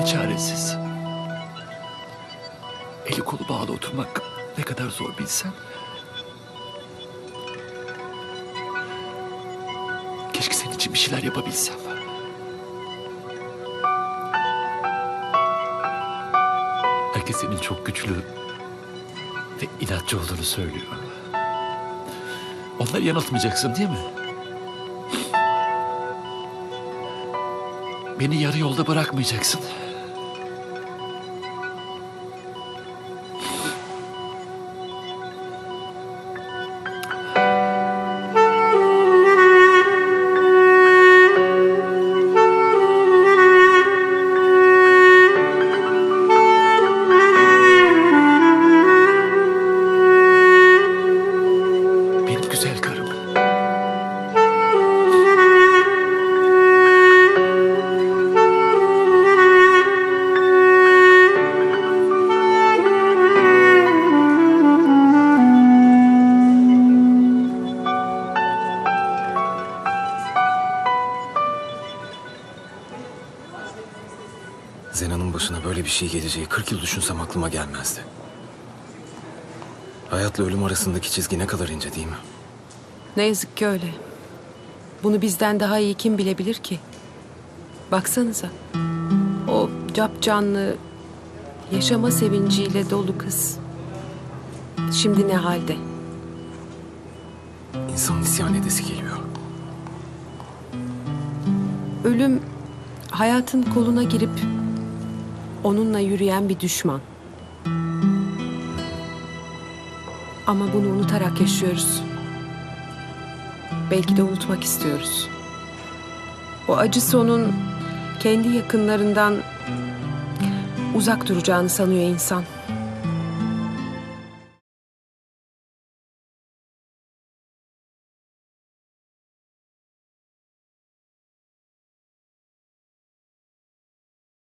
Böyle çaresiz. Eli kolu bağlı oturmak ne kadar zor bilsen. Keşke senin için bir şeyler yapabilsem. Herkes senin çok güçlü ve inatçı olduğunu söylüyor. Onları yanıltmayacaksın değil mi? Beni yarı yolda bırakmayacaksın. Güzel karım. Zena'nın başına böyle bir şey geleceği 40 yıl düşünsem aklıma gelmezdi. Hayatla ölüm arasındaki çizgi ne kadar ince değil mi? Ne yazık ki öyle. Bunu bizden daha iyi kim bilebilir ki? Baksanıza. O cap canlı, yaşama sevinciyle dolu kız. Şimdi ne halde? İnsanın isyan edesi geliyor. Ölüm hayatın koluna girip onunla yürüyen bir düşman. Ama bunu unutarak yaşıyoruz. Belki de unutmak istiyoruz. O acı sonun kendi yakınlarından uzak duracağını sanıyor insan.